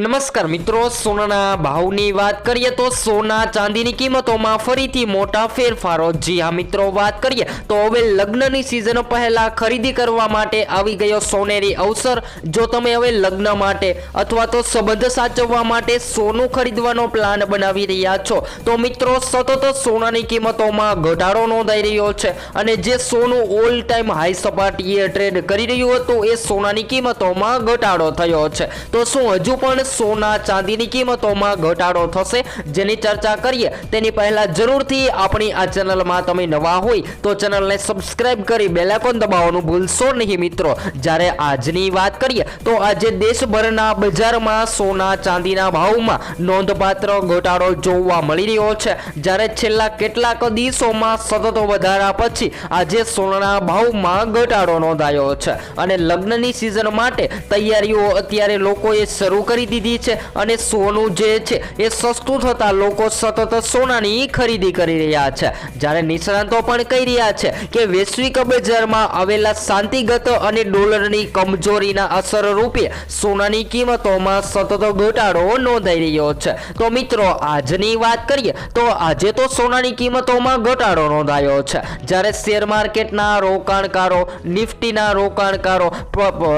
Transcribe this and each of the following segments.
નમસ્કાર મિત્રો, સોનાના ભાવની વાત કરીએ તો સોના ચાંદીની કિંમતોમાં ફરીથી મોટા ફેરફારો. જી હા મિત્રો, વાત કરીએ તો હવે લગ્નની સિઝન પહેલા ખરીદી કરવા માટે આવી ગયો સોનેરી અવસર. જો તમે હવે લગ્ન માટે અથવા તો સંબંધ સાચવવા માટે સોનું ખરીદવાનો પ્લાન બનાવી રહ્યા છો, તો મિત્રો સતત સોનાની કિંમતોમાં ઘટાડો નોંધાઈ રહ્યો છે અને જે સોનું ઓલ ટાઈમ હાઈ સપાટીએ ટ્રેડ કરી રહ્યું હતું, એ સોનાની કિંમતોમાં ઘટાડો થયો છે. તો શું હજુ પણ સોના ચાંદીની કિંમતોમાં ઘટાડો થશે. જેની ચર્ચા કરીએ, તેની પહેલા જરૂરથી આપણી આ ચેનલમાં તમે નવા હોય, તો ચેનલને સબસ્ક્રાઇબ કરી બેલાઇકોન દબાવવાનું ભૂલશો નહીં મિત્રો. જ્યારે આજની વાત કરીએ, તો આજે દેશભરના બજારમાં સોના ચાંદીના ભાવમાં નોંધપાત્ર ઘટાડો જોવા મળી રહ્યો છે. જ્યારે છેલ્લા કેટલાક દિવસોમાં સતત વધારા પછી આજે સોનાના ભાવમાં ઘટાડો નોંધાયો છે. અને લગ્નની સિઝન માટે તૈયારીઓ અત્યારે લોકોએ શરૂ કરી દીધી છે અને સોનું જે છે એ સસ્તું થતાં લોકો સતત સોનાની ખરીદી કરી રહ્યા છે. જ્યારે નિષ્ણાંતો પણ કહી રહ્યા છે કે વૈશ્વિક બજારમાં આવેલા શાંતિગત અને ડોલરની કમજોરીના અસર રૂપે સોનાની કિંમતોમાં સતત ઘટાડો નોંધાઈ રહ્યો છે. તો મિત્રો, આજની વાત કરીએ તો આજે તો સોનાની કિંમતોમાં ઘટાડો નોંધાયો છે. જ્યારે શેર માર્કેટના રોકાણકારો, નિફ્ટીના રોકાણકારો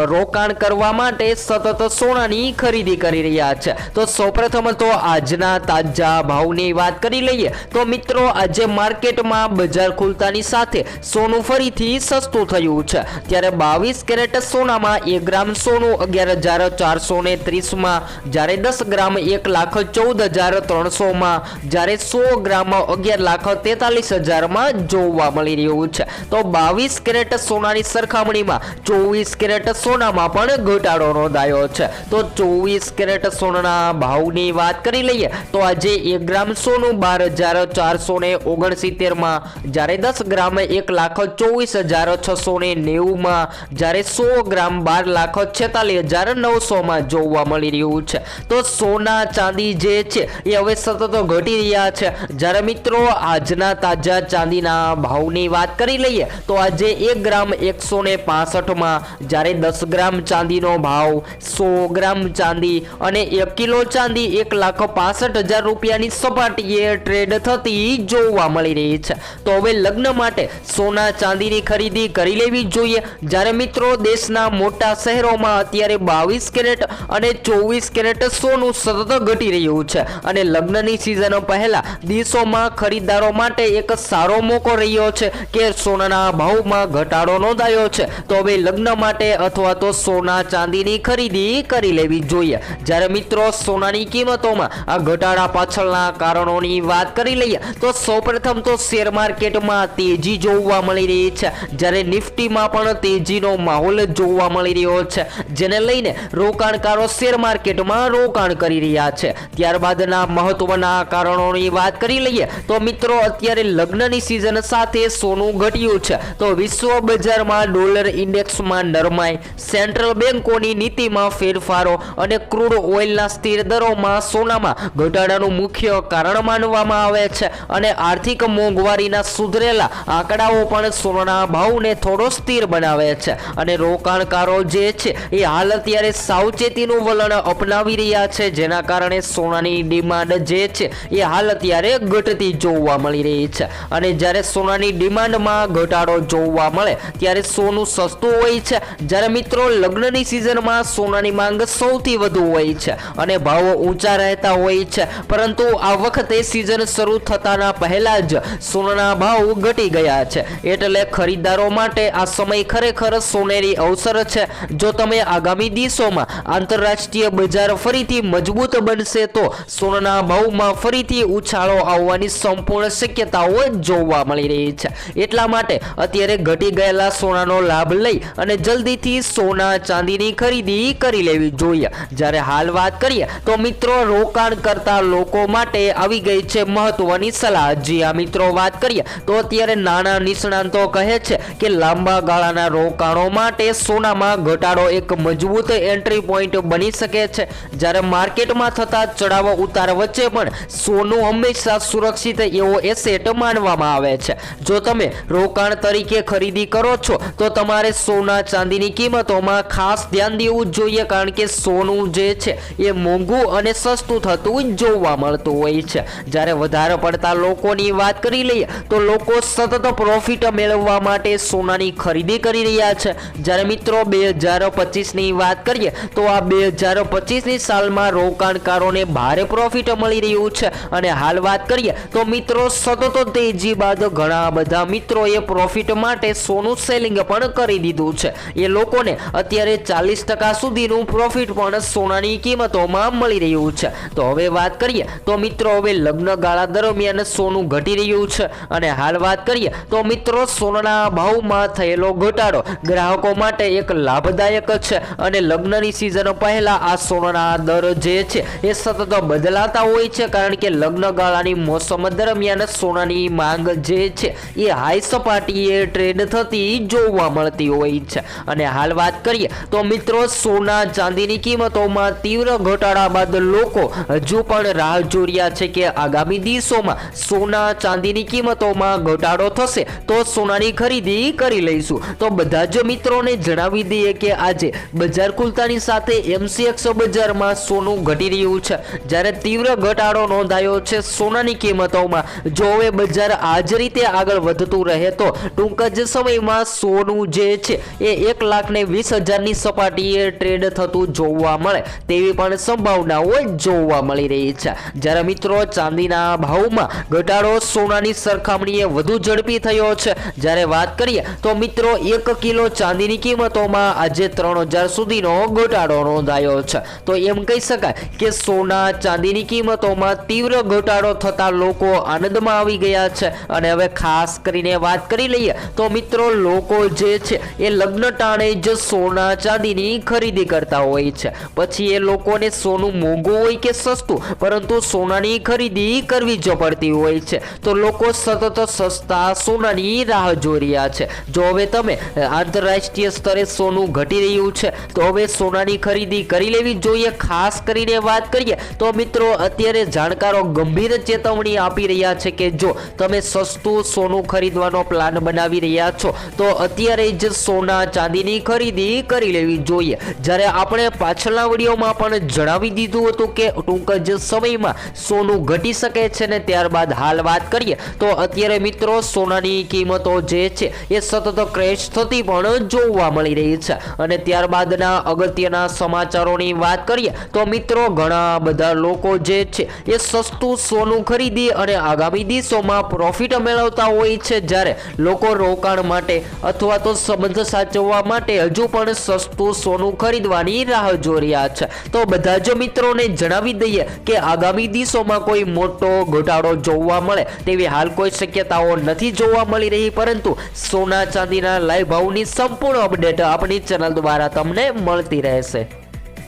રોકાણ કરવા માટે સતત સોનાની ખરીદી કરી રહ્યા છે. તો સૌપ્રથમ તો આજના તાજા ભાવની વાત કરી લઈએ. તો મિત્રો, આજે માર્કેટમાં બજાર ખુલતાની સાથે સોનું ફરીથી સસ્તું થયું છે. ત્યારે બાવીસ કેરેટ સોનામાં એક ગ્રામ સોનું, અગિયાર હજાર ચારસો ને ત્રીસમાં જ્યારે દસ ગ્રામ એક લાખ ચૌદ હજાર ત્રણસોમાં જ્યારે સો ગ્રામ અગિયાર લાખ તેતાલીસ હજારમાં જોવા મળી રહ્યું છે. તો બાવીસ કેરેટ સોનાની સરખામણીમાં ચોવીસ કેરેટ સોનામાં પણ ઘટાડો નોંધાયો છે. તો ચોવીસ કેરેટ સોનાના ભાવની વાત કરી લઈએ, તો આજે એક ગ્રામ સોનું બાર હજાર ચારસો ને ઓગણસિત્તેરમાં, જ્યારે દસ ગ્રામ એક લાખ ચોવીસ હજાર છસો ને નેવુંમાં, જ્યારે સો ગ્રામ બાર લાખ છેતાલીસ હજાર નવસોમાં જોવા મળી રહ્યું છે. તો સોના ચાંદી જે છે, એ હવે સતત ઘટી રહ્યા છે. જ્યારે મિત્રો, આજના તાજા ચાંદીના ભાવની વાત કરી લઈએ, તો આજે એક ગ્રામ એકસો ને પાસઠમાં, જ્યારે દસ ગ્રામ ચાંદીનો ભાવ, સો ગ્રામ ચાંદી અને એક કિલો ચાંદી એક લાખ પાસઠ હજાર રૂપિયાની સપાટીએ ટ્રેડ થતી જોવા મળી રહી છે. તો હવે લગ્ન માટે સોના ચાંદીની ખરીદી કરી લેવી જોઈએ. જ્યારે મિત્રો દેશના મોટા શહેરોમાં અત્યારે બાવીસ કેરેટ અને ચોવીસ કેરેટ સોનું સતત ઘટી રહ્યું છે. અને લગ્નની સિઝન પહેલા દિવસોમાં ખરીદદારો માટે એક સારો મોકો રહ્યો છે કે સોનાના ભાવમાં ઘટાડો નોંધાયો છે. તો હવે લગ્ન માટે અથવા તો સોના ચાંદીની ખરીદી કરી લેવી જોઈએ. જ્યારે મિત્રો સોનાની કિંમતોમાં આ ઘટાડા પાછળના કારણોની વાત કરી લઈએ, તો સૌપ્રથમ તો શેર માર્કેટમાં તેજી જોવા મળી રહી છે. જ્યારે નિફ્ટીમાં પણ તેજીનો માહોલ જોવા મળી રહ્યો છે, જેને લઈને રોકાણકારો શેર માર્કેટમાં રોકાણ કરી રહ્યા છે. ત્યારબાદના મહત્વના કારણોની વાત કરી લઈએ, તો મિત્રો અત્યારે લગ્નની સિઝન સાથે સોનું ઘટ્યું છે. તો વિશ્વ બજારમાં ડોલર ઇન્ડેક્સમાં નરમાઈ, સેન્ટ્રલ બેન્કોની નીતિમાં ફેરફારો અને ક્રૂડ ઓઇલના સ્થિર દરોમાં સોનામાં ઘટાડાનું મુખ્ય કારણ માનવામાં આવે છે અને આર્થિક મોંઘવારીના સુધરેલા આંકડાઓ પણ સોનાના ભાવને થોડો સ્થિર બનાવે છે અને રોકાણકારો જે છે એ હાલ અત્યારે સાવચેતીનું વલણ અપનાવી રહ્યા છે, જેના કારણે સોનાની ડિમાન્ડ જે છે એ હાલ અત્યારે ઘટતી જોવા મળી રહી છે. અને જ્યારે સોનાની ડિમાન્ડમાં ઘટાડો જોવા મળે, ત્યારે સોનું સસ્તું હોય છે. જ્યારે મિત્રો, લગ્નની સિઝનમાં સોનાની માંગ સૌથી વધુ હોય છે અને ભાવો ઊંચા રહેતા હોય છે. પરંતુ આ વખતે સિઝન શરૂ થતાના પહેલા જ સોનાના ભાવ ઘટી ગયા છે. એટલે ખરીદદારો માટે આ સમય ખરેખર સોનેરી અવસર છે. જો તમે આગામી દિવસોમાં આંતરરાષ્ટ્રીય બજાર ફરીથી મજબૂત બનશે તો સોનાના ભાવમાં ફરીથી ઉછાળો આવવાની સંપૂર્ણ શક્યતાઓ જોવા મળી રહી છે. એટલા માટે અત્યારે ઘટી ગયેલા સોનાનો લાભ લઈ અને જલ્દીથી સોના ચાંદીની ખરીદી કરી લેવી જોઈએ. જ્યારે હાલ વાત કરીએ તો મિત્રો, રોકાણ કરતા લોકો માટે આવી ગઈ છે મહત્વની સલાહ. જી આ મિત્રો, વાત કરીએ તો અત્યારે નાના નિષ્ણાંતો કહે છે કે લાંબા ગાળાના રોકાણો માટે સોનામાં ઘટાડો એક મજબૂત એન્ટ્રી પોઈન્ટ બની શકે છે. જ્યારે માર્કેટમાં થતા ચડાવ ઉતાર વચ્ચે પણ સોનું હંમેશા સુરક્ષિત એવો એસેટ માનવામાં આવે છે. જો તમે રોકાણ તરીકે ખરીદી કરો છો, તો તમારે સોના ચાંદીની કિંમતોમાં ખાસ ધ્યાન દેવું જોઈએ, કારણ કે સોનું જે છે એ મોંઘું અને સસ્તું થતું જોવા મળતું હોય છે. જ્યારે વધારે પડતા લોકોની વાત કરી લઈએ તો લોકો સતત પ્રોફિટ મેળવવા માટે સોનાની ખરીદી કરી રહ્યા છે. જ્યારે મિત્રો બે હજાર પચીસની વાત કરીએ તો આ બે હજાર પચીસની સાલમાં રોકાણકારોને ભારે પ્રોફિટ મળી રહ્યું છે. અને હાલ વાત કરીએ તો મિત્રો સતત તેજી બાદ ઘણા બધા મિત્રોએ પ્રોફિટ માટે સોનું સેલિંગ પણ કરી દીધું છે. એ લોકોને અત્યારે ચાલીસ ટકા સુધીનું પ્રોફિટ પણ સોનાની કિંમતોમાં મળી રહ્યું છે. તો હવે વાત કરીએ, તો મિત્રો હવે લગ્ન ગાળા દરમિયાન સોનું ઘટી રહ્યું છે. અને હાલ વાત કરીએ, તો મિત્રો સોનાના ભાવમાં થયેલો ઘટાડો ગ્રાહકો માટે એક લાભદાયક છે. અને લગ્નની સિઝન પહેલા આ સોનાના દર જે છે, એ સતત બદલાતા હોય છે. કારણ કે લગ્ન ગાળાની મોસમ દરમિયાન સોનાની માંગ જે છે, એ હાઈ સપાટીએ ટ્રેડ થતી જોવા મળતી હોય છે. અને હાલ વાત કરીએ, તો મિત્રો સોના ચાંદીની કિંમતોમાં તીવ્ર ઘટાડા બાદ લોકો હજુ પણ રાહ જોઈ છે કે આગામી દિવસોમાં સોના ચાંદીની કિંમતોમાં ઘટાડો થશે. તો સોનાની ખરીદી કરી લઈશું. તો બધા જ મિત્રોને જણાવી દઈએ કે આજે બજાર ખુલતાની સાથે એમસીએક્સ બજારમાં સોનું ઘટી રહ્યું છે. જ્યારે તીવ્ર ઘટાડો નોંધાયો છે સોનાની કિંમતોમાં. જો હવે બજાર આ જ રીતે આગળ વધતું રહે તો ટૂંક જ સમયમાં સોનું જે છે એ એક લાખ ને વીસ હજારની સપાટીએ ટ્રેડ થતું જોવા મળે. તેવી પણ સંભાવનાઓ જોવા મળી રહી છે. જ્યારે મિત્રો ચાંદીના ભાવમાં ઘટાડો સોનાની સરખામણીએ વધુ ઝડપી થયો છે. જ્યારે વાત કરીએ તો મિત્રો એક કિલો ચાંદીની કિંમતોમાં આજે ત્રણ હજાર સુધીનો ઘટાડો નોંધાયો છે. તો એમ કહી શકાય કે સોના ચાંદીની કિંમતોમાં તીવ્ર ઘટાડો થતા લોકો આનંદમાં આવી ગયા છે. અને હવે ખાસ કરીને વાત કરી લઈએ તો મિત્રો લોકો જે છે એ લગ્ન ટાણે જ સોના ચાંદીની ખરીદી કરતા હોય છે. પછી એ લોકોને સોનું મોંઘું હોય કે સસ્તું, પરંતુ સોનાની ખરીદી કરવી જ પડતી હોય છે. તો લોકો સતત સસ્તા સોનાની રાહ જોઈ રહ્યા છે. જો હવે તમે આંતરરાષ્ટ્રીય સ્તરે સોનું ઘટી રહ્યું છે, તો હવે સોનાની ખરીદી કરી લેવી જોઈએ. ખાસ કરીને વાત કરીએ, તો મિત્રો, અત્યારે જાણકારો ગંભીર ચેતવણી આપી રહ્યા છે કે જો તમે સસ્તું સોનું ખરીદવાનો પ્લાન બનાવી રહ્યા છો, તો અત્યારે જ સોના ચાંદીની ખરીદી કરી લેવી જોઈએ. જ્યારે આપણે પાછળના વિડીયોમાં પણ જણાવી દીધું હતું કે ટૂંક જ સમયમાં સોનું ઘટી શકે છે ને ત્યારબાદ હાલ વાત કરીએ તો અત્યારે મિત્રો સોનાની કિંમતો જે છે એ સતત ક્રેશ થતી પણ જોવા મળી રહી છે. અને ત્યારબાદના અગત્યના સમાચારોની વાત કરીએ તો મિત્રો ઘણા બધા લોકો જે છે એ સસ્તું સોનું ખરીદી અને આગામી દિવસોમાં પ્રોફિટ મેળવતા હોય છે જ્યારે લોકો રોકાણ માટે અથવા તો સંબંધ સાચવવા માટે હજુ પણ સસ્તું સોનું ખરીદવાની રાહ જોઈ રહ્યા છે. તો બધા જ મિત્રોને જણાવી દઈએ કે આગામી દિવસોમાં કોઈ મોટો ઘટાડો જોવા મળે તેવી હાલ કોઈ શક્યતાઓ નથી જોવા મળી રહી, પરંતુ સોના ચાંદીના લાઈવ ભાવની સંપૂર્ણ અપડેટ આપણી ચેનલ દ્વારા તમને મળતી રહેશે.